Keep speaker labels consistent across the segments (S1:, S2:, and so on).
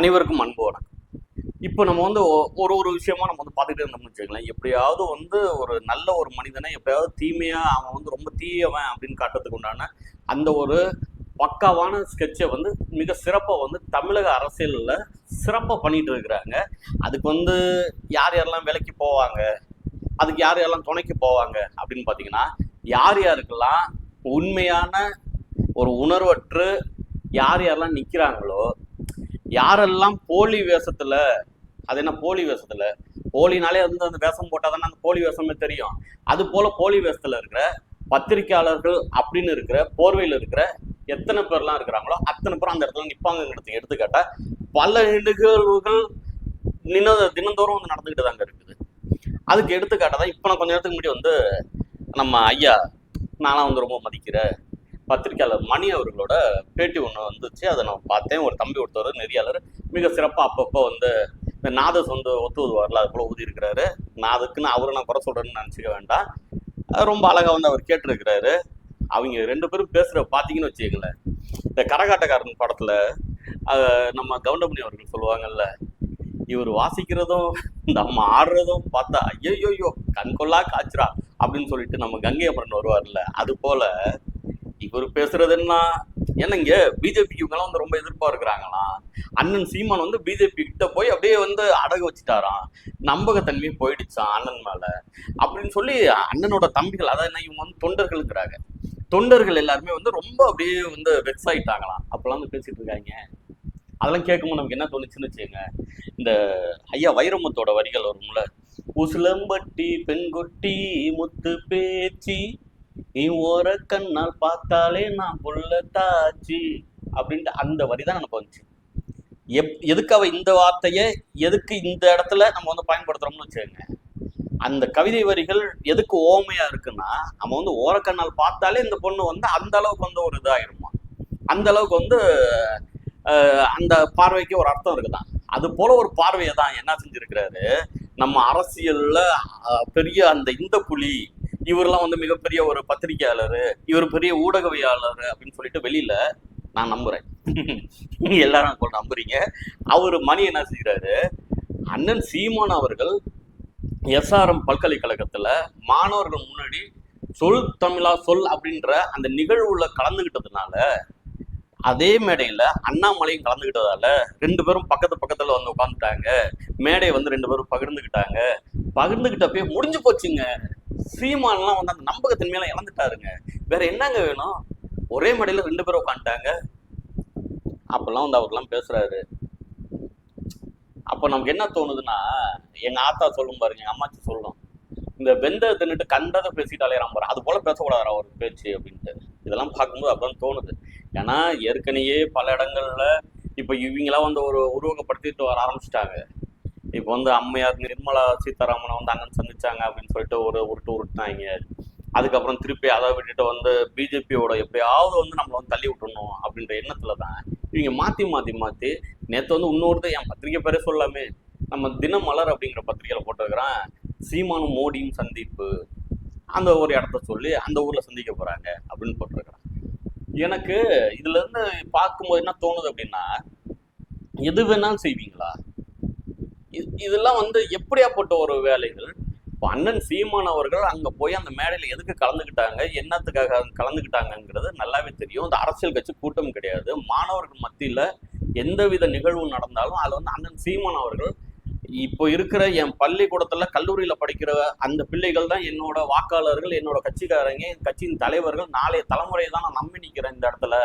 S1: அனைவருக்கும் அன்பு வணக்கம். இப்போ நம்ம வந்து ஒ- ஒரு ஒரு விஷயமா நம்ம வந்து பார்த்துக்கிட்டே இருந்தோம்னு வச்சுக்கலாம் எப்படியாவது வந்து ஒரு நல்ல ஒரு மனிதனை எப்படியாவது தீமையா அவன் வந்து ரொம்ப தீயவன் அப்படின்னு காட்டுறதுக்கு உண்டான அந்த ஒரு பக்காவான ஸ்கெட்சை வந்து மிக சிறப்பாக வந்து தமிழக அரசியலில் சிறப்பாக பண்ணிட்டு இருக்கிறாங்க. அதுக்கு வந்து யார் யாரெல்லாம் விலைக்கு போவாங்க? அதுக்கு யார் யாரெல்லாம் துணைக்கு போவாங்க? அப்படின்னு பார்த்தீங்கன்னா யார் யாருக்கெல்லாம் உண்மையான ஒரு உணர்வற்று யார் யாரெல்லாம் நிற்கிறாங்களோ யாரெல்லாம் போலி வேஷத்துல அது என்ன போலி வேஷத்துல? போலினாலே வந்து அந்த வேஷம் போட்டால் தானே அந்த போலி வேஷமே தெரியும். அது போல போலி வேஷத்துல இருக்கிற பத்திரிக்கையாளர்கள் அப்படின்னு இருக்கிற போர்வையில் இருக்கிற எத்தனை பேர்லாம் இருக்கிறாங்களோ அத்தனை பேர் அந்த இடத்துல நிற்பாங்கிறது எடுத்துக்காட்டா பல நிகழ்வுகள் நின தினந்தோறும் வந்து நடந்துக்கிட்டு தாங்க இருக்குது. அதுக்கு எடுத்துக்காட்டா தான் இப்போ நான் கொஞ்ச நேரத்துக்கு முன்னாடி வந்து நம்ம ஐயா நானாக வந்து ரொம்ப மதிக்கிறேன் பத்திரிக்கையாளர் மணி அவர்களோட பேட்டி ஒன்று வந்துச்சு. அதை நான் பார்த்தேன். ஒரு தம்பி ஒருத்தர் நெறியாளர் மிக சிறப்பாக அப்பப்போ வந்து இந்த நாதஸ் வந்து ஒத்து வருவார்ல அது போல ஊதி இருக்கிறாரு. நான் அதுக்குன்னு அவரை நான் குறை சொல்றேன்னு நினச்சிக்க வேண்டாம். அது ரொம்ப அழகாக வந்து அவர் கேட்டிருக்கிறாரு. அவங்க ரெண்டு பேரும் பேசுகிற பார்த்தீங்கன்னு வச்சுக்கங்களேன். இந்த கரகாட்டக்காரன் படத்தில் நம்ம கவுண்டமணி அவர்கள் சொல்லுவாங்கல்ல இவர் வாசிக்கிறதும் இந்த அம்மா ஆடுறதும் பார்த்தா ஐயோ கண்கொள்ளா காய்ச்சிரா அப்படின்னு சொல்லிட்டு நம்ம கங்கை அமரன் வருவார்ல அது போல இவர் பேசுறது என்ன? என்னங்க? பிஜேபிக்கு இவங்கெல்லாம் வந்து ரொம்ப எதிர்ப்பா அண்ணன் சீமான் வந்து பிஜேபி கிட்ட போய் அப்படியே வந்து அடகு வச்சுட்டாராம். நம்பகத்தன்மையே போயிடுச்சான் அண்ணன் மேல? அப்படின்னு சொல்லி அண்ணனோட தம்பிகள் அதாவது என்ன இவங்க வந்து தொண்டர்கள்ங்கிறாங்க தொண்டர்கள் எல்லாருமே வந்து ரொம்ப அப்படியே வந்து வெக்ஸ் ஆயிட்டாங்களாம் அப்பெல்லாம் வந்து பேசிட்டு இருக்காங்க. அதெல்லாம் கேட்கும்போது நமக்கு என்ன தோணுச்சுன்னு வச்சுங்க இந்த ஐயா வைரமுத்தோட வரிகள் வரும்ல. உசிலம்பட்டி பெண்கொட்டி முத்து பேச்சி நீ ஓர கண்ணால் பார்த்தாலே நான் புள்ளத்தாச்சு அப்படின்ட்டு அந்த வரி தான் எனக்கு வந்துச்சு. எப் எதுக்கு அவ இந்த வார்த்தையை எதுக்கு இந்த இடத்துல நம்ம வந்து பயன்படுத்துறோம்னு வச்சுக்கோங்க. அந்த கவிதை வரிகள் எதுக்கு ஓமையா இருக்குன்னா நம்ம வந்து ஓரக்கண்ணால் பார்த்தாலே இந்த பொண்ணு வந்து அந்த அளவுக்கு வந்து ஒரு இதாயிருமா? அந்த அளவுக்கு வந்து அந்த பார்வைக்கு ஒரு அர்த்தம் இருக்குதான். அது போல ஒரு பார்வையை தான் என்ன செஞ்சிருக்கிறாரு? நம்ம அரசியல்ல பெரிய அந்த இந்த புலி இவரெல்லாம் வந்து மிகப்பெரிய ஒரு பத்திரிகையாளர் இவர் பெரிய ஊடகவியாளர் அப்படின்னு சொல்லிட்டு வெளியில நான் நம்புறேன். எல்லாரும் கூட நம்புறீங்க. அவர் மணி என்ன செய்கிறாரு அண்ணன் சீமான் அவர்கள் எஸ்ஆர்எம் பல்கலைக்கழகத்துல மாணவர்கள் முன்னாடி சொல் தமிழா சொல் அப்படின்ற அந்த நிகழ்வுல கலந்துகிட்டதுனால அதே மேடையில அண்ணாமலையும் கலந்துகிட்டதால ரெண்டு பேரும் பக்கத்து பக்கத்துல வந்து உட்காந்துட்டாங்க மேடையை வந்து ரெண்டு பேரும் பகிர்ந்துக்கிட்டாங்க பகிர்ந்துகிட்டப்பே முடிஞ்சு போச்சுங்க. சீமான்லாம் வந்து அந்த நம்பகத்தன்மையெல்லாம் இழந்துட்டாருங்க வேற என்னங்க வேணும்? ஒரே மடையில ரெண்டு பேரும் உட்காந்துட்டாங்க. அப்பெல்லாம் வந்து அவர்லாம் பேசுறாரு. அப்போ நமக்கு என்ன தோணுதுன்னா எங்க ஆத்தா சொல்லும் பாருங்க எங்க அம்மாச்சி சொல்லும். இந்த வெந்த தின்னுட்டு கண்டதை பேசிட்டு அலையறான் பாரு அது போல பேசக்கூடாது அவர் பேச்சு அப்படின்ட்டு. இதெல்லாம் பார்க்கும்போது அப்படிதான் தோணுது. ஏன்னா ஏற்கனவே பல இடங்கள்ல இப்போ இவங்களாம் வந்து ஒரு உருவகப்படுத்திட்டு வர ஆரம்பிச்சிட்டாங்க. இப்போ வந்து அம்மையார் நிர்மலா சீதாராமனை வந்து அண்ணன் சந்திச்சாங்க அப்படின்னு சொல்லிட்டு ஒரு உருட்டு உருட்டுனாங்க அதுக்கப்புறம் திருப்பி அதை விட்டுட்டு வந்து பிஜேபியோட எப்படியாவது வந்து நம்மளை வந்து தள்ளி விட்டுணும் அப்படின்ற எண்ணத்துல தான் இவங்க மாத்தி மாத்தி மாத்தி நேற்று வந்து இன்னொருத்த என் பத்திரிக்கை பேரே சொல்லாமே. நம்ம தினமலர் அப்படிங்கிற பத்திரிக்கையில போட்டிருக்கிறேன். சீமானும் மோடியும் சந்திப்பு. அந்த ஒரு இடத்த சொல்லி அந்த ஊர்ல சந்திக்க போறாங்க அப்படின்னு போட்டிருக்கிறேன். எனக்கு இதுல இருந்து பார்க்கும்போது என்ன தோணுது அப்படின்னா எது வேணாலும் செய்வீங்களா? இதெல்லாம் வந்து எப்படியாப்பட்ட ஒரு வேலைகள்? இப்போ அண்ணன் சீமான் அவர்கள் அங்க போய் அந்த மேடையில் எதுக்கு கலந்துக்கிட்டாங்க? என்னத்துக்காக கலந்துக்கிட்டாங்கங்கிறது நல்லாவே தெரியும். இந்த அரசியல் கட்சி கூட்டம் கிடையாது. மாணவர்கள் மத்தியில எந்தவித நிகழ்வு நடந்தாலும் அதில் வந்து அண்ணன் சீமான் அவர்கள் இப்போ இருக்கிற என் பள்ளிக்கூடத்துல கல்லூரியில படிக்கிற அந்த பிள்ளைகள் தான் என்னோட வாக்காளர்கள் என்னோட கட்சிக்காரங்க என் கட்சியின் தலைவர்கள் நாளைய தலைமுறையை தான் நான் நம்பி நிற்கிறேன் இந்த இடத்துல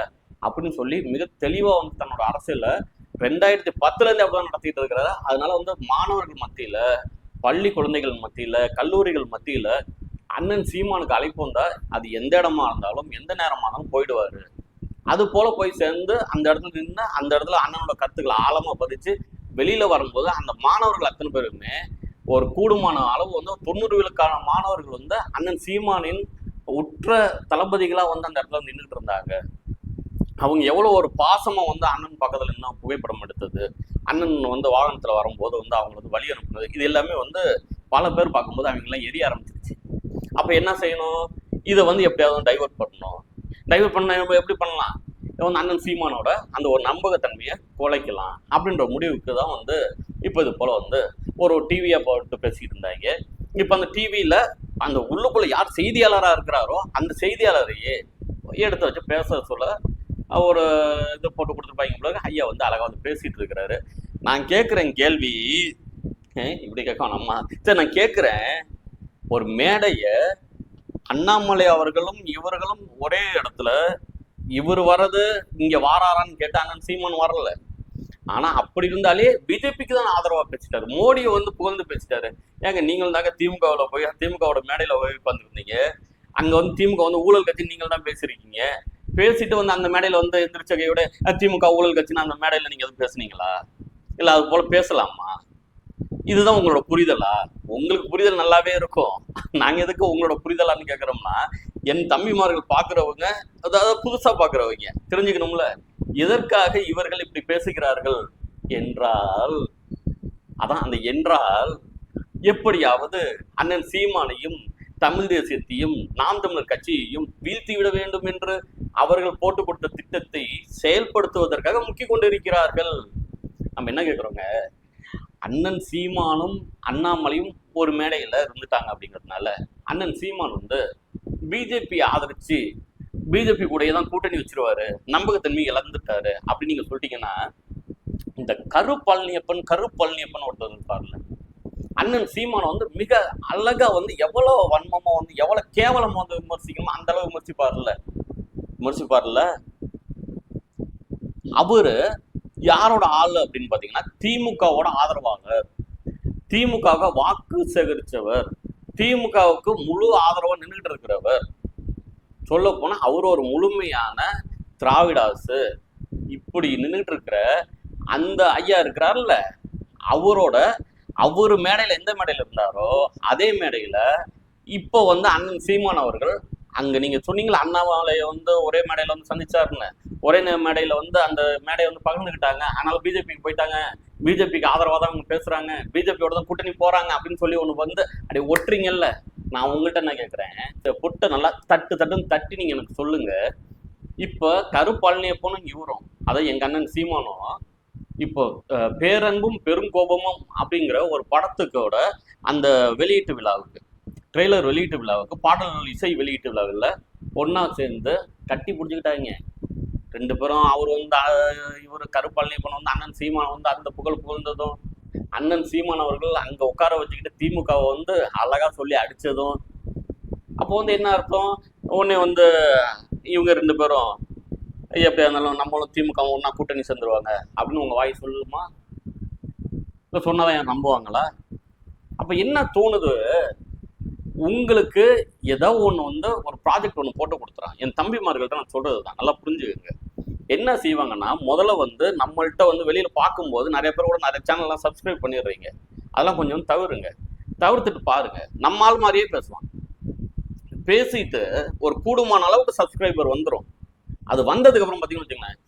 S1: அப்படின்னு சொல்லி மிக தெளிவாக வந்து தன்னோட அரசியல ரெண்டாயிரத்தி பத்துல இருந்து அப்படிதான் நடத்திட்டு இருக்கிறாரு. அதனால வந்து மாணவர்கள் மத்தியில பள்ளி குழந்தைகள் மத்தியில கல்லூரிகள் மத்தியில அண்ணன் சீமானுக்கு அழைப்பு வந்தா அது எந்த இடமா இருந்தாலும் எந்த நேரமானாலும் போயிடுவார் போயிடுவாரு. அது போல போய் சேர்ந்து அந்த இடத்துல நின்று அந்த இடத்துல அண்ணனோட கருத்துக்களை ஆழமா பதிச்சு வெளியில வரும்போது அந்த மாணவர்கள் அத்தனை பேருமே ஒரு கூடுமான அளவு வந்து தொண்ணூறு விழுக்கான மாணவர்கள் வந்து அண்ணன் சீமானின் உற்ற தளபதிகளா வந்து அந்த இடத்துல நின்றுட்டு இருந்தாங்க. அவங்க எவ்வளோ ஒரு பாசமாக வந்து அண்ணன் பக்கத்தில் நின்று புகைப்படம் எடுத்தது அண்ணன் வந்து வாகனத்தில் வரும்போது வந்து அவங்க வந்து வழி அனுப்புனது இது எல்லாமே வந்து பல பேர் பார்க்கும்போது அவங்க எல்லாம் எரிய ஆரம்பிச்சிருச்சு. அப்போ என்ன செய்யணும்? இதை வந்து எப்படியாவது டைவர்ட் பண்ணணும். டைவர்ட் பண்ண எப்படி பண்ணலாம்? வந்து அண்ணன் சீமானோட அந்த ஒரு நம்பகத்தன்மையை குலைக்கலாம் அப்படின்ற முடிவுக்கு தான் வந்து இப்போ இது போல் வந்து ஒரு டிவியை போட்டு பேசிக்கிட்டு இருந்தாங்க. இப்போ அந்த டிவியில் அந்த உள்ளுக்குள்ளே யார் செய்தியாளராக இருக்கிறாரோ அந்த செய்தியாளரையே எடுத்து வச்சு பேச சொல்ல ஒரு இது போட்டு கொடுத்துருப்பாங்க பிறகு ஐயா வந்து அழகாக வந்து பேசிட்டு இருக்கிறாரு. நான் கேட்குறேன் கேள்வி. இப்படி கேட்க அம்மா. சரி நான் கேட்குறேன் ஒரு மேடையை அண்ணாமலை அவர்களும் இவர்களும் ஒரே இடத்துல இவர் வர்றது இங்கே வாராரான்னு கேட்டாங்கன்னு சீமான் வரல. ஆனால் அப்படி இருந்தாலே பிஜேபிக்கு தான் ஆதரவாக பேசிட்டாரு. மோடியை வந்து புகழ்ந்து பேசிட்டாரு. ஏங்க நீங்கள் தாங்க திமுகவில் போய் திமுகவோட மேடையில் போய் உட்காந்துருந்தீங்க அங்கே வந்து திமுக வந்து ஊழல் கட்சி நீங்கள் தான் பேசியிருக்கீங்க. பேசிட்டு வந்து அந்த மேடையில் வந்து எந்திரிச்சகையோட திமுக ஊழல் கட்சின்னு அந்த மேடையில் நீங்கள் எதுவும் பேசுனீங்களா? இல்லை அது போல் பேசலாமா? இதுதான் உங்களோட புரிதலா? உங்களுக்கு புரிதல் நல்லாவே இருக்கும். நாங்க எதுக்கு உங்களோட புரிதலான்னு கேக்குறோம்னா என் தம்பிமார்கள் பாக்குறவங்க அதாவது புதுசா பாக்குறவங்க தெரிஞ்சுக்கணும்ல. எதற்காக இவர்கள் இப்படி பேசுகிறார்கள் என்றால் அதான் அந்த என்றால் எப்படியாவது அண்ணன் சீமானையும் தமிழ் தேசியத்தையும் நாம் தமிழர் கட்சியையும் வீழ்த்தி விட வேண்டும் என்று அவர்கள் போட்டு கொடுத்த திட்டத்தை செயல்படுத்துவதற்காக முக்கிக் கொண்டிருக்கிறார்கள். நம்ம என்ன கேட்குறோங்க அண்ணன் சீமானும் அண்ணாமலையும் ஒரு மேடையில் இருந்துட்டாங்க அப்படிங்கிறதுனால அண்ணன் சீமான் வந்து பிஜேபி ஆதரிச்சு பிஜேபி கூடயே தான் கூட்டணி வச்சிருவாரு நம்பகத்தன்மை இழந்துட்டாரு அப்படின்னு நீங்க சொல்லிட்டீங்கன்னா இந்த கரு பழனியப்பன் கரு பழனியப்பன் ஒருத்தர் இருப்பாருல அண்ணன் சீமானை வந்து மிக அழகா வந்து எவ்வளவு வன்மமா வந்து எவ்வளவு கேவலமா வந்து விமர்சிக்கணுமோ அந்த அளவு விமர்சிப்பார்ல. விமர்சிப்பார்ல அவரு யாரோட ஆளு அப்படின்னு பாத்தீங்கன்னா திமுகவோட ஆதரவாளர். திமுகவை வாக்கு சேகரிச்சவர். திமுகவுக்கு முழு ஆதரவா நின்றுட்டு இருக்கிறவர். சொல்ல போனா அவர் ஒரு முழுமையான திராவிடாசு. இப்படி நின்றுட்டு இருக்கிற அந்த ஐயா இருக்கிறார்ல அவரோட அவர் மேடையில எந்த மேடையில இருந்தாரோ அதே மேடையில இப்போ வந்து அண்ணன் சீமான் அவர்கள் அங்க நீங்க சொன்னீங்களா அண்ணாமலையை வந்து ஒரே மேடையில வந்து சந்திச்சாருன்னு. ஒரே நே- மேடையில வந்து அந்த மேடையை வந்து பகிர்ந்துக்கிட்டாங்க ஆனால் பிஜேபிக்கு போயிட்டாங்க. பிஜேபிக்கு ஆதரவாக தான் அவங்க பேசுறாங்க. பிஜேபியோட தான் கூட்டணி போறாங்க அப்படின்னு சொல்லி ஒன்று வந்து அப்படி ஒட்டுறீங்கல்ல. நான் உங்கள்கிட்ட என்ன கேட்குறேன் இந்த புட்டை நல்லா தட்டு தட்டுன்னு தட்டி நீங்க எனக்கு சொல்லுங்க. இப்போ கருப்பழனியப்பனும் இவரும் அதான் எங்க அண்ணன் சீமானும் இப்போ அஹ், பேரன்பும் பெருங்கோபமும் அப்படிங்கிற ஒரு படத்துக்கோட அந்த வெளியீட்டு விழாவுக்கு ட்ரெய்லர் வெளியீட்டு விழாவுக்கு பாடல் இசை வெளியீட்டு விழாவில் ஒன்றா சேர்ந்து கட்டி பிடிச்சிக்கிட்டாங்க. ரெண்டு பேரும் அவர் வந்து இவர் கருப்பழனியப்பன் வந்து அண்ணன் சீமான் வந்து அந்த புகழ் புகழ்ந்ததும் அண்ணன் சீமான் அவர்கள் அங்கே உட்கார வச்சுக்கிட்டு திமுகவை வந்து அழகாக சொல்லி அடித்ததும் அப்போ வந்து என்ன அர்த்தம்? உடனே வந்து இவங்க ரெண்டு பேரும் எப்படியா இருந்தாலும் நம்மளும் திமுக ஒன்றா கூட்டணி சேர்ந்துருவாங்க அப்படின்னு உங்கள் வாய் சொல்லுமா? இல்லை சொன்னதான் என் நம்புவாங்களா? அப்போ என்ன தோணுது? உங்களுக்கு ஏதோ ஒன்று வந்து ஒரு ப்ராஜெக்ட் ஒன்று போட்டு கொடுத்துறான். என் தம்பிமார்கள்ட்ட நான் சொல்கிறது தான். நல்லா புரிஞ்சுக்கோங்க. என்ன செய்வாங்கன்னா முதல்ல வந்து நம்மள்கிட்ட வந்து வெளியில் பார்க்கும்போது நிறைய பேர் கூட நிறைய சேனல்லாம் சப்ஸ்கிரைப் பண்ணிடுறீங்க. அதெல்லாம் கொஞ்சம் தவிருங்க தவிர்த்துட்டு பாருங்க. நம்ம ஆள் மாதிரியே பேசுவான் பேசிட்டு ஒரு கூடுமான அளவுக்கு சப்ஸ்கிரைபர் வந்துடும் அது வந்ததுக்கப்புறம் பார்த்தீங்கன்னு வச்சுக்கோங்களேன்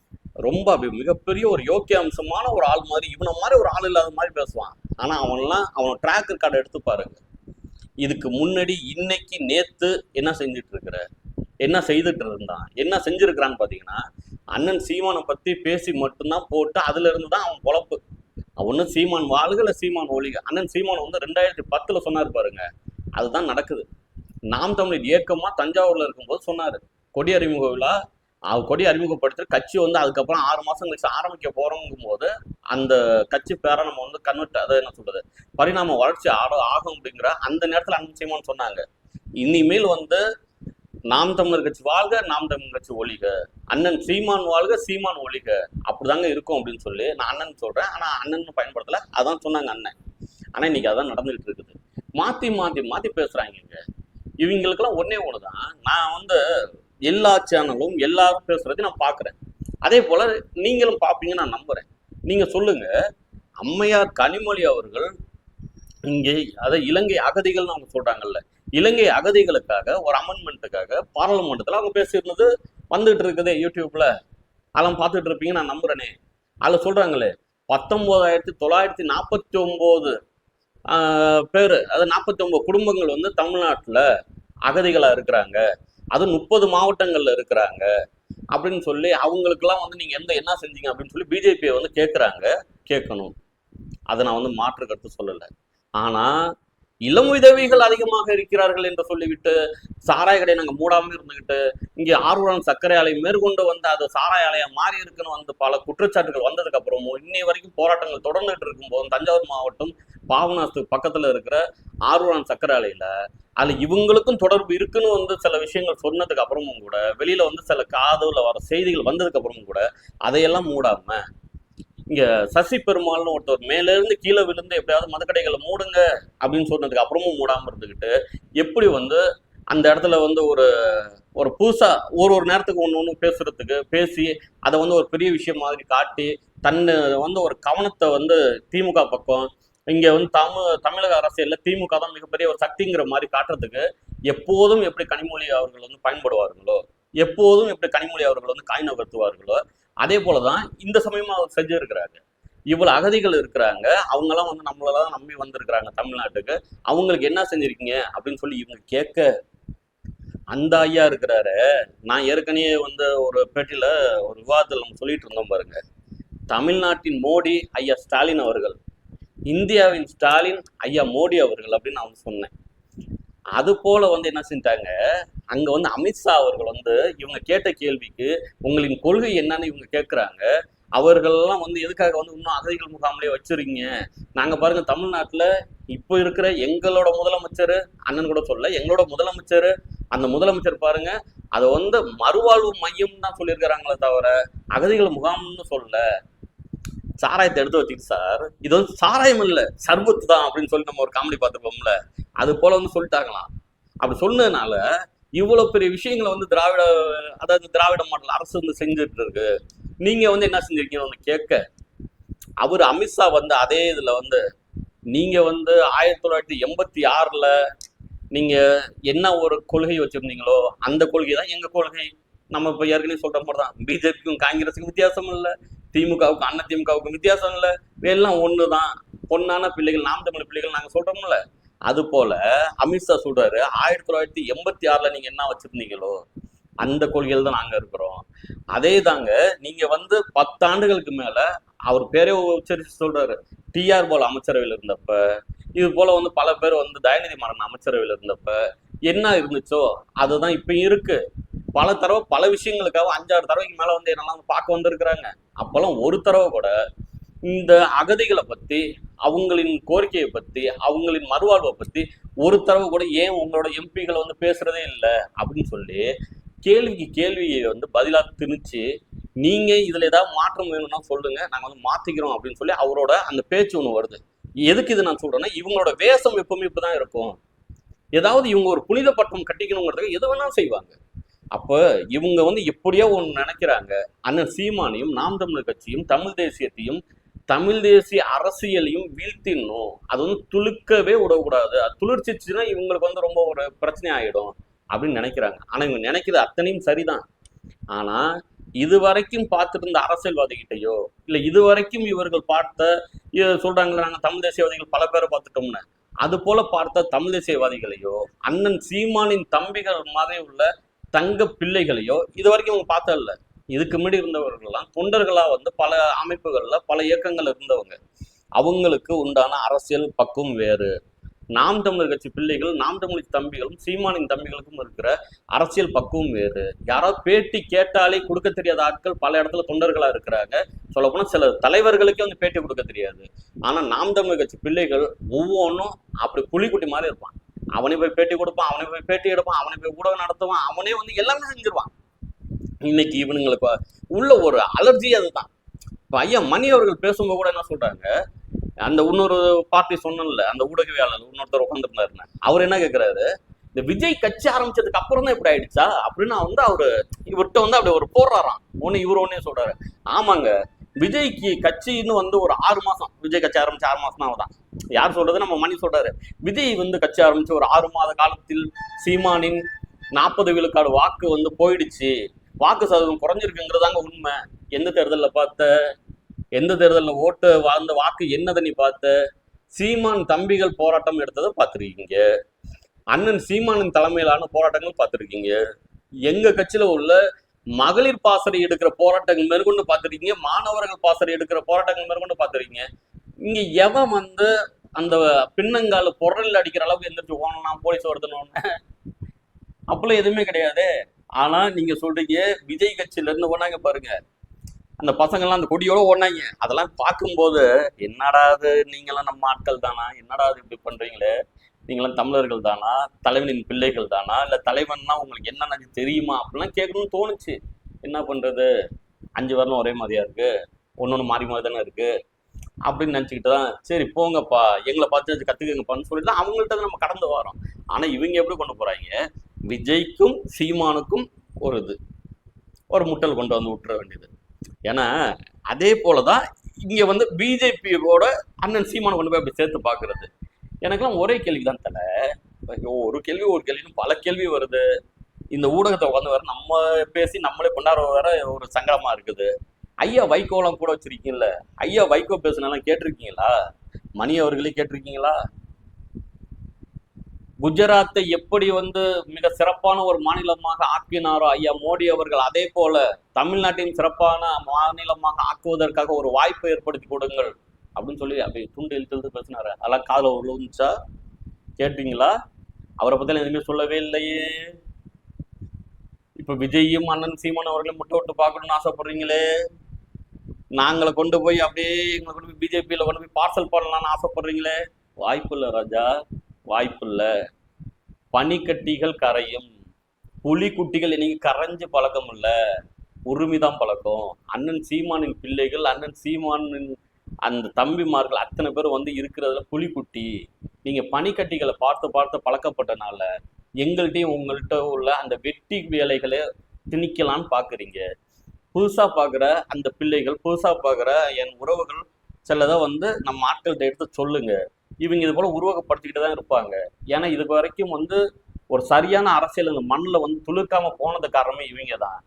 S1: ரொம்ப அப்படி மிகப்பெரிய ஒரு யோக்கிய அம்சமான ஒரு ஆள் மாதிரி இவனை மாதிரி ஒரு ஆள் இல்லாத மாதிரி பேசுவான். ஆனால் அவன்லாம் அவன் ட்ராக் ரெக்கார்டை எடுத்து பாருங்க. இதுக்கு முன்னாடி இன்னைக்கு நேத்து என்ன செஞ்சுட்டு இருக்கிற என்ன செய்துட்டு இருந்தான் என்ன செஞ்சிருக்கிறான்னு பார்த்தீங்கன்னா அண்ணன் சீமானை பற்றி பேசி மட்டும்தான் போட்டு அதுல இருந்து தான் அவன் பொழப்பு. ஒண்ணு சீமான் வாழ்க சீமான் ஒழிக அண்ணன் சீமான் வந்து ரெண்டாயிரத்தி பத்தில் சொன்னார் பாருங்க. அதுதான் நடக்குது. நாம் தமிழர் இயக்கமாக தஞ்சாவூரில் இருக்கும்போது சொன்னார். கொடி அறிமுக விழா அவ கொடி அறிமுகப்படுத்தி கட்சி வந்து அதுக்கப்புறம் ஆறு மாசம் கழிச்சு ஆரம்பிக்க போறோங்கும் போது அந்த கட்சி பேரை நம்ம வந்து கன்வெர்ட் அதை என்ன சொல்றது பரிணாம வளர்ச்சி ஆட ஆகும் அப்படிங்கிற அந்த நேரத்துல அண்ணன் சொன்னாங்க. இனிமேல் வந்து நாம் தமிழர் கட்சி வாழ்க நாம் தமிழர் கட்சி ஒழிக. அண்ணன் சீமான் வாழ்க சீமான் ஒழிக. அப்படிதாங்க இருக்கும் அப்படின்னு சொல்லி நான் அண்ணன் சொல்றேன். ஆனா அண்ணன் பயன்படுத்தல. அதான் சொன்னாங்க அண்ணன். ஆனா இன்னைக்கு அதான் நடந்துகிட்டு இருக்குது. மாத்தி மாத்தி மாத்தி பேசுறாங்க இங்க இவங்களுக்கெல்லாம் ஒன்னே ஒண்ணுதான். நான் வந்து எல்லா சேனலும் எல்லாரும் பேசுறதையும் நான் பார்க்குறேன் அதே போல் நீங்களும் பார்ப்பீங்கன்னு நான் நம்புகிறேன் நீங்கள் சொல்லுங்கள் அம்மையார் கனிமொழி அவர்கள் இங்கே அதை இலங்கை அகதிகள்னு அவங்க சொல்கிறாங்கல்ல இலங்கை அகதிகளுக்காக ஒரு அமெண்ட்மெண்ட்டுக்காக பாராளுமன்றத்தில் அவங்க பேசியிருந்தது வந்துகிட்டு இருக்குதே யூடியூப்பில் அதெல்லாம் பார்த்துட்டு இருப்பீங்க நான் நம்புகிறேனே அதில் சொல்கிறாங்களே பத்தொம்போதாயிரத்தி தொள்ளாயிரத்தி நாற்பத்தி ஒம்பது பேர் அது நாற்பத்தி ஒம்பது குடும்பங்கள் வந்து தமிழ்நாட்டில் அகதிகளாக இருக்கிறாங்க. அது முப்பது மாவட்டங்கள்ல இருக்கிறாங்க அப்படின்னு சொல்லி அவங்களுக்கெல்லாம் வந்து நீங்க எந்த என்ன செஞ்சீங்க அப்படின்னு சொல்லி பிஜேபியை வந்து கேட்குறாங்க கேட்கணும். அதை நான் வந்து மாற்று கருத்து சொல்லலை. ஆனா இளம் விதவைகள் அதிகமாக இருக்கிறார்கள் என்று சொல்லிவிட்டு சாராய கடையை நாங்க மூடாமல் இருந்துகிட்டு இங்கே ஆர்வலன் சர்க்கரை ஆலை மேற்கொண்டு வந்து அது சாராய ஆலையா மாறி இருக்குன்னு வந்து பல குற்றச்சாட்டுகள் வந்ததுக்கு அப்புறமும் இன்னை வரைக்கும் போராட்டங்கள் தொடர்ந்துட்டு இருக்கும்போது தஞ்சாவூர் மாவட்டம் பாபநாசத்துக்கு பக்கத்துல இருக்கிற ஆர்வலன் சர்க்கரை ஆலையில அதுல இவங்களுக்கும் தொடர்பு இருக்குன்னு வந்து சில விஷயங்கள் சொன்னதுக்கு அப்புறமும் கூட வெளியில வந்து சில காதுல வர செய்திகள் வந்ததுக்கு அப்புறமும் கூட அதையெல்லாம் மூடாம இங்க சசி பெருமாள்னு ஒருத்தர் மேல இருந்து கீழே விழுந்து எப்படியாவது மதுக்கடைகளை மூடுங்க அப்படின்னு சொன்னதுக்கு அப்புறமும் மூடாம இருந்துகிட்டு எப்படி வந்து அந்த இடத்துல வந்து ஒரு ஒரு புதுசா ஒரு ஒரு நேரத்துக்கு ஒன்று ஒன்று பேசுறதுக்கு பேசி அதை வந்து ஒரு பெரிய விஷயம் மாதிரி காட்டி தன்னை வந்து ஒரு கவனத்தை வந்து திமுக பக்கம் இங்க வந்து தமிழ் தமிழக அரசியல்ல திமுக தான் மிகப்பெரிய ஒரு சக்திங்கிற மாதிரி காட்டுறதுக்கு எப்போதும் எப்படி கனிமொழி அவர்கள் வந்து பயன்படுவார்களோ எப்போதும் எப்படி கனிமொழி அவர்கள் வந்து காய் நகர்த்துவார்களோ அதே போலதான் இந்த சமயமா அவர் செஞ்சிருக்கிறாங்க இவ்வளவு அகதிகள் இருக்கிறாங்க. அவங்கெல்லாம் வந்து நம்மளெல்லாம் நம்பி வந்திருக்கிறாங்க தமிழ்நாட்டுக்கு. அவங்களுக்கு என்ன செஞ்சிருக்கீங்க? அப்படின்னு சொல்லி இவங்க கேட்க அந்த ஐயா இருக்கிறாரு. நான் ஏற்கனவே வந்து ஒரு பேட்டியில ஒரு விவாதத்தில் நம்ம சொல்லிட்டு இருந்தோம் பாருங்க. தமிழ்நாட்டின் மோடி ஐயா ஸ்டாலின் அவர்கள் இந்தியாவின் ஸ்டாலின் ஐயா மோடி அவர்கள் அப்படின்னு நான் சொன்னேன். அது போல வந்து என்ன செஞ்சிட்டாங்க? அங்க வந்து அமித்ஷா அவர்கள் வந்து இவங்க கேட்ட கேள்விக்கு உங்களின் கொள்கை என்னன்னு இவங்க கேட்குறாங்க அவர்கள்லாம் வந்து எதுக்காக வந்து இன்னும் அகதிகள் முகாம்லேயே வச்சிருக்கீங்க? நாங்க பாருங்க தமிழ்நாட்டுல இப்போ இருக்கிற எங்களோட முதலமைச்சர் அண்ணன் கூட சொல்ல எங்களோட முதலமைச்சர் அந்த முதலமைச்சர் பாருங்க அதை வந்து மறுவாழ்வு மையம் தான் சொல்லியிருக்கிறாங்களே தவிர அகதிகள் முகாம்னு சொல்லல. சாராயத்தை எடுத்து வச்சுக்கிட்டு சார் இது வந்து சாராயம் இல்ல சர்பத்து தான் அப்படின்னு சொல்லி நம்ம ஒரு காமெடி பார்த்துருப்போம்ல அது போல வந்து சொல்லிட்டாங்களாம். அப்படி சொன்னதுனால இவ்வளவு பெரிய விஷயங்களை வந்து திராவிட அதாவது திராவிட மாடல் அரசு வந்து செஞ்சுட்டு இருக்கு. நீங்க வந்து என்ன செஞ்சிருக்கீங்க ஒன்று கேட்க அவர் அமித்ஷா வந்து அதே இதுல வந்து நீங்க வந்து ஆயிரத்தி தொள்ளாயிரத்தி எண்பத்தி ஆறுல நீங்க என்ன ஒரு கொள்கை வச்சிருந்தீங்களோ அந்த கொள்கை தான் எங்க கொள்கை? நம்ம இப்ப ஏற்கனவே சொல்ற மாதிரி தான். பிஜேபிக்கும் காங்கிரஸுக்கும் வித்தியாசம் இல்லை. திமுகவுக்கும் அண்ணா திமுகவுக்கும் வித்தியாசம் இல்லை. எல்லாம் தான் பொன்னான பிள்ளைகள் நாம் தமிழ் பிள்ளைகள் நாங்கள் சொல்கிறோம்ல அது போல அமித்ஷா சொல்றாரு ஆயிரத்தி தொள்ளாயிரத்தி எண்பத்தி ஆறுல நீங்க என்ன வச்சிருந்தீங்களோ அந்த கொள்கையில் தான் நாங்க இருக்கிறோம். அதே தாங்க நீங்க வந்து பத்தாண்டுகளுக்கு மேல அவர் பேரே உச்சரித்து சொல்றாரு. டிஆர் போல அமைச்சரவையில் இருந்தப்ப இது போல வந்து பல பேர் வந்து தயநிதி மாறன் அமைச்சரவையில் இருந்தப்ப என்ன இருந்துச்சோ அதுதான் இப்ப இருக்கு. பல தடவை பல விஷயங்களுக்காக அஞ்சாறு தடவைக்கு மேல வந்து என்னெல்லாம் வந்து பார்க்க வந்திருக்கிறாங்க. அப்பெல்லாம் ஒரு தடவை கூட இந்த அகதிகளை பத்தி அவங்களின் கோரிக்கையை பத்தி அவங்களின் மறுவாழ்வை பத்தி ஒரு தடவை கூட ஏன் உங்களோட எம்பிகளை வந்து பேசுறதே இல்லை அப்படின்னு சொல்லி கேள்விக்கு கேள்வியை வந்து பதிலா திணிச்சு நீங்க இதுல ஏதாவது மாற்றம் வேணும்னா சொல்லுங்க நாங்க வந்து மாத்திக்கிறோம் அப்படின்னு சொல்லி அவரோட அந்த பேச்சு ஒண்ணு வருது. எதுக்கு இது நான் சொல்றேன்னா இவங்களோட வேஷம் எப்பவுமே இப்படிதான் இருக்கும். ஏதாவது இவங்க ஒரு புனித பட்டம் கட்டிக்கணுங்கிறதுக்கு எது வேணாலும் செய்வாங்க. அப்போ இவங்க வந்து எப்படியோ ஒன்று நினைக்கிறாங்க. அண்ணன் சீமானையும் நாம் தமிழர் கட்சியும் தமிழ் தேசியத்தையும் தமிழ் தேசிய அரசியலையும் வீழ்த்திடணும். அது வந்து துளுக்கவே விடக்கூடாது. அது துளிர்ச்சிச்சுன்னா இவங்களுக்கு வந்து ரொம்ப ஒரு பிரச்சனை ஆகிடும் அப்படின்னு நினைக்கிறாங்க. ஆனால் இவங்க நினைக்கிறது அத்தனையும் சரிதான். ஆனால் இது வரைக்கும் பார்த்துட்டு இருந்த அரசியல்வாதிகிட்டயோ இல்லை இது வரைக்கும் இவர்கள் பார்த்த சொல்கிறாங்களே நாங்கள் தமிழ் தேசியவாதிகள் பல பேரை பார்த்துட்டோம்னு. அது போல பார்த்த தமிழ் தேசியவாதிகளையோ அண்ணன் சீமானின் தம்பிகள் மாதிரி உள்ள தங்க பிள்ளைகளையோ இது வரைக்கும் அவங்க பார்த்ததில்ல இதுக்கு முன்னாடி இருந்தவர்கள்லாம் தொண்டர்களாக வந்து பல அமைப்புகளில் பல இயக்கங்கள் இருந்தவங்க. அவங்களுக்கு உண்டான அரசியல் பக்குவம் வேறு. நாம் தமிழர் கட்சி பிள்ளைகள் நாம் தமிழ் தம்பிகளும் சீமானின் தம்பிகளுக்கும் இருக்கிற அரசியல் பக்குவம் வேறு. யாராவது பேட்டி கேட்டாலே கொடுக்க தெரியாத ஆட்கள் பல இடத்துல தொண்டர்களாக இருக்கிறாங்க. சொல்லப்போனால் சில தலைவர்களுக்கே வந்து பேட்டி கொடுக்க தெரியாது. ஆனால் நாம் தமிழர் கட்சி பிள்ளைகள் ஒவ்வொன்றும் அப்படி புலிக்குட்டி மாதிரி இருப்பான் அவனே போய் பேட்டி கொடுப்பான் அவனே போய் பேட்டி எடுப்பான் அவனே போய் ஊடகம் நடத்துவான் அவனே வந்து எல்லாமே செஞ்சிருவான். இன்னைக்கு இவனுங்களுக்கு உள்ள ஒரு அலர்ஜி அதுதான். இப்போ ஐயா மணி அவர்கள் பேசும்போது கூட என்ன சொல்றாங்க? அந்த இன்னொரு பார்ட்டி சொன்னல அந்த ஊடகவியாளர் இன்னொருத்தர் உட்காந்துருந்தாருன்னு அவர் என்ன கேக்குறாரு? இந்த விஜய் கட்சி ஆரம்பிச்சதுக்கு அப்புறம் தான் இப்படி ஆயிடுச்சா? அப்படின்னு வந்து அவரு இவர்கிட்ட வந்து அப்படி ஒரு போடுறாராம் ஒன்று இவர் ஒன்னே சொல்றாரு. ஆமாங்க விஜய்க்கு கட்சின்னு வந்து ஒரு ஆறு மாசம் விஜய் கட்சி ஆரம்பிச்சு ஆறு மாசம் தான் யார் சொல்றது? நம்ம மணி சொல்றாரு. விஜய் வந்து கட்சி ஆரம்பிச்சு ஒரு ஆறு மாத காலத்தில் சீமானின் நாற்பது விழுக்காடு வாக்கு வந்து போயிடுச்சு. வாக்கு சதவீதம் குறைஞ்சிருக்குங்கிறதாங்க உண்மை. எந்த தேர்தலில் பார்த்த? எந்த தேர்தலில் ஓட்டு வாழ்ந்த வாக்கு என்னதை நீ பார்த்த? சீமான் தம்பிகள் போராட்டம் எடுத்ததை பார்த்துருக்கீங்க. அண்ணன் சீமானின் தலைமையிலான போராட்டங்கள் பார்த்துருக்கீங்க. எங்க கட்சியில உள்ள மகளிர் பாசறை எடுக்கிற போராட்டங்கள் மேற்கொண்டு பார்த்துருக்கீங்க மாணவர்கள் பாசறை எடுக்கிற போராட்டங்கள் மேற்கொண்டு பார்த்துருக்கீங்க. இங்க எவன் வந்து அந்த பின்னங்கால பொருள் அடிக்கிற அளவுக்கு எந்திரிச்சு ஓனா போலீஸ் வருதுன்னு அப்பெல்லாம் எதுவுமே கிடையாது. ஆனா நீங்க சொல்றீங்க விஜய் கட்சியில இருந்து ஓனாங்க பாருங்க. அந்த பசங்கள்லாம் அந்த கொடியோட ஓடினாங்க. அதெல்லாம் பார்க்கும்போது என்னடா அது நீங்களாம் நம்ம ஆட்கள் தானா? என்னடா அது இப்படி பண்றீங்களே? நீங்களாம் தமிழர்கள் தானா? தலைவனின் பிள்ளைகள் தானா? இல்லை தலைவன்னா உங்களுக்கு என்னென்ன தெரியுமா அப்படிலாம் கேட்கணும்னு தோணுச்சு. என்ன பண்றது? அஞ்சு வரலும் ஒரே மாதிரியா இருக்கு. ஒன்னொன்னு மாறி மாதிரி தானே இருக்கு. அப்படின்னு நினச்சிக்கிட்டு தான் சரி போங்கப்பா எங்களை பார்த்து அது கற்றுக்குங்கப்பான்னு சொல்லிட்டு அவங்கள்ட்ட நம்ம கடந்து வரோம். ஆனால் இவங்க எப்படி கொண்டு போகிறாங்க விஜய்க்கும் சீமானுக்கும் ஒரு இது. ஒரு முட்டல் கொண்டு வந்து விட்டுற வேண்டியது. ஏன்னா அதே போல தான் இங்கே வந்து பிஜேபியோட அண்ணன் சீமானை கொண்டு போய் அப்படி சேர்த்து பார்க்குறது. எனக்கெல்லாம் ஒரே கேள்வி தான் தலை ஒரு கேள்வி ஒரு கேள்வின்னு பல கேள்வி வருது. இந்த ஊடகத்தை உட்காந்து வர நம்ம பேசி நம்மளே கொண்டாட வர ஒரு சங்கடமா இருக்குது. ஐயா வைகோலாம் கூட வச்சிருக்கீங்கல்ல? ஐயா வைகோ பேசுனெல்லாம் கேட்டிருக்கீங்களா? மணி அவர்களே கேட்டிருக்கீங்களா? குஜராத்தை எப்படி வந்து மிக சிறப்பான ஒரு மாநிலமாக ஆக்கினாரோ ஐயா மோடி அவர்கள் அதே போல தமிழ்நாட்டின் சிறப்பான மாநிலமாக ஆக்குவதற்காக ஒரு வாய்ப்பை ஏற்படுத்தி கொடுங்கள். அப்படின்னு சொல்லி அப்படி துண்டு இழுத்து இழுத்து பேசினாரு. அதெல்லாம் காதுல உழுந்துச்சா கேட்டீங்களா? அவரை பத்தி எதுவுமே சொல்லவே இல்லையே. இப்ப விஜயும் அண்ணன் சீமான் அவர்களையும் முட்டை விட்டு பார்க்கணும்னு ஆசைப்படுறீங்களே. நாங்களை கொண்டு போய் அப்படியே எங்களை கொண்டு போய் பிஜேபியில கொண்டு போய் பார்சல் பண்ணலாம்னு ஆசைப்படுறீங்களே. வாய்ப்பு இல்லை ராஜா. வாய்ப்பு இல்லை. பனிக்கட்டிகள் கரையும். புலிக்குட்டிகள் இன்னைக்கு கரைஞ்சு பழக்கம் இல்லை. உரிமைதான் பழக்கம். அண்ணன் சீமானின் பிள்ளைகள் அண்ணன் சீமானின் அந்த தம்பிமார்கள் அத்தனை பேர் வந்து இருக்கிறதுல புலிக்குட்டி. நீங்க பனிக்கட்டிகளை பார்த்து பார்த்து பழக்கப்பட்டனால எங்கள்கிட்டையும் உங்கள்கிட்ட உள்ள அந்த வெட்டி வேலைகளை திணிக்கலான்னு பாக்குறீங்க. புதுசா பாக்குற அந்த பிள்ளைகள் புதுசா பாக்குற என் உறவுகள் சிலதை வந்து நம்ம ஆட்கள்கிட்ட எடுத்து சொல்லுங்க. இவங்க இது போல உருவகப்படுத்திக்கிட்டு தான் இருப்பாங்க. ஏன்னா இது வரைக்கும் வந்து ஒரு சரியான அரசியல் இந்த மண்ணில் வந்து துளிர்க்காம போனது காரணமே இவங்க தான்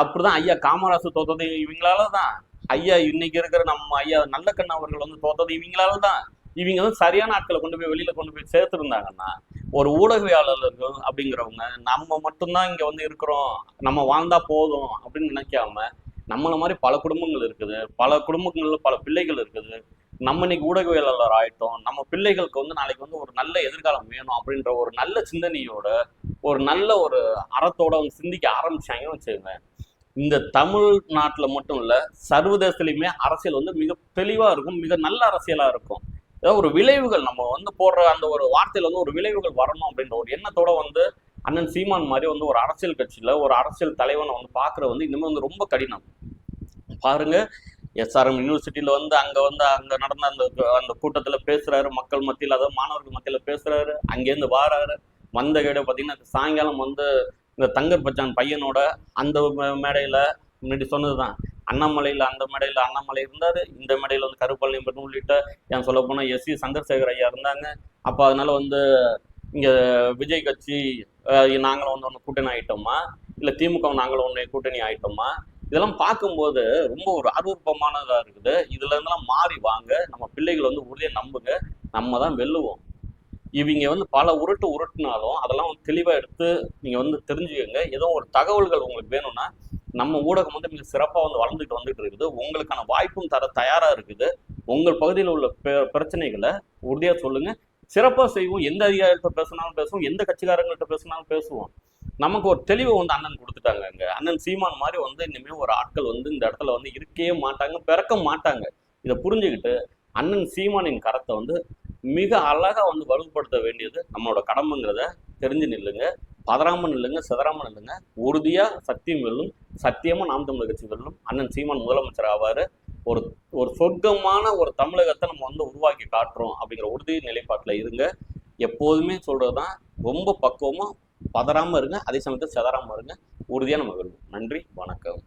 S1: அப்படிதான் ஐயா காமராசு தோத்தது இவங்களால தான் ஐயா இன்னைக்கு இருக்கிற நம்ம ஐயா நல்லக்கண்ண அவர்கள் வந்து தோத்தது இவங்களால தான் இவங்க வந்து சரியான ஆட்களை கொண்டு போய் வெளியில கொண்டு போய் சேர்த்துருந்தாங்கன்னா ஒரு ஊடகவியாளர்கள் அப்படிங்கிறவங்க நம்ம மட்டும்தான் இங்க வந்து இருக்கிறோம் நம்ம வாழ்ந்தா போதும் அப்படின்னு நினைக்காம நம்மள மாதிரி பல குடும்பங்கள் இருக்குது பல குடும்பங்கள்ல பல பிள்ளைகள் இருக்குது. நம்ம இன்னைக்கு ஊடகவியலாளர் ஆயிட்டோம் நம்ம பிள்ளைகளுக்கு வந்து நாளைக்கு வந்து ஒரு நல்ல எதிர்காலம் வேணும் அப்படின்ற ஒரு நல்ல சிந்தனையோட ஒரு நல்ல ஒரு அறத்தோட வந்து சிந்திக்க ஆரம்பிச்சாங்கன்னு வச்சுக்கோங்க இந்த தமிழ்நாட்டில் மட்டும் இல்லை சர்வதேசத்துலையுமே அரசியல் வந்து மிக தெளிவாக இருக்கும் மிக நல்ல அரசியலாக இருக்கும். ஏதாவது ஒரு விளைவுகள் நம்ம வந்து போடுற அந்த ஒரு வார்த்தையில் வந்து ஒரு விளைவுகள் வரணும் அப்படின்ற ஒரு எண்ணத்தோட வந்து அண்ணன் சீமான் மாதிரி வந்து ஒரு அரசியல் கட்சியில் ஒரு அரசியல் தலைவனை வந்து பார்க்குறது வந்து இனிமேல் வந்து ரொம்ப கடினம். பாருங்க எஸ்ஆர்எம் யூனிவர்சிட்டியில் வந்து அங்கே வந்து அங்கே நடந்த அந்த அந்த கூட்டத்தில் பேசுகிறாரு மக்கள் மத்தியில் அதாவது மாணவர்கள் மத்தியில் பேசுகிறாரு அங்கேருந்து வாராரு. வந்த கேட பார்த்தீங்கன்னா சாயங்காலம் வந்து இந்த தங்கர் பச்சான் பையனோட அந்த மே- முன்னாடி முன்னாடி சொன்னதுதான். அண்ணாமலையில் அந்த மேடையில் அண்ணாமலை இருந்தார் இந்த மேடையில் வந்து கருப்பாளையம் பெண் உள்ளிட்ட ஏன் சொல்ல எஸ் சி சந்திரசேகர் ஐயா இருந்தாங்க. அப்போ அதனால வந்து இங்கே விஜய் கட்சி நாங்களும் வந்து ஒன்று கூட்டணி ஆகிட்டோமா இல்லை திமுக நாங்களும் ஒன்று கூட்டணி ஆகிட்டோமா இதெல்லாம் பார்க்கும்போது ரொம்ப ஒரு அருவருப்பமானதாக இருக்குது. இதுல இருந்தெல்லாம் மாறி வாங்க நம்ம பிள்ளைகள் வந்து உறுதியை நம்புங்க. நம்ம தான் வெல்லுவோம். இவங்க வந்து பல உருட்டு உருட்டுனாலும் அதெல்லாம் வந்து தெளிவா எடுத்து நீங்க வந்து தெரிஞ்சுக்கோங்க. ஏதோ ஒரு தகவல்கள் உங்களுக்கு வேணும்னா நம்ம ஊடகம் வந்து மிக சிறப்பாக வந்து வளர்ந்துட்டு வந்துட்டு இருக்குது. உங்களுக்கான வாய்ப்பும் தர தயாராக இருக்குது. உங்கள் பகுதியில் உள்ள பிரச்சனைகளை உறுதியாக சொல்லுங்க. சிறப்பாக செய்வோம். எந்த அதிகாரிகிட்ட பேசினாலும் பேசுவோம். எந்த கட்சிக்காரங்கள்ட்ட பேசினாலும் பேசுவோம். நமக்கு ஒரு தெளிவை வந்து அண்ணன் கொடுத்துட்டாங்க அங்கே. அண்ணன் சீமான் மாதிரி வந்து இனிமேல் ஒரு ஆட்கள் வந்து இந்த இடத்துல வந்து இருக்கவே மாட்டாங்க பிறக்க மாட்டாங்க. இதை புரிஞ்சுக்கிட்டு அண்ணன் சீமானின் கரத்தை வந்து மிக அழகா வந்து வலுப்படுத்த வேண்டியது நம்மளோட கடமைங்கிறத தெரிஞ்சு நில்லுங்க. பதறாம நில்லுங்க சிதறாம நில்லுங்க. உறுதியா சத்தியம் வெல்லும் சத்தியமா நாம் தமிழர் கட்சி வெல்லும். அண்ணன் சீமான் முதலமைச்சர் ஆவாரு. ஒரு ஒரு சொர்க்கமான ஒரு தமிழகத்தை நம்ம வந்து உருவாக்கி காட்டுறோம் அப்படிங்கிற உறுதி நிலைப்பாட்டில் இருங்க. எப்போதுமே சொல்றதுதான் ரொம்ப பக்குவமா பதறாம இருங்க அதே சமயத்தில் சிதறாம இருங்க. உறுதியா நம்ம வெல்வோம். நன்றி வணக்கம்.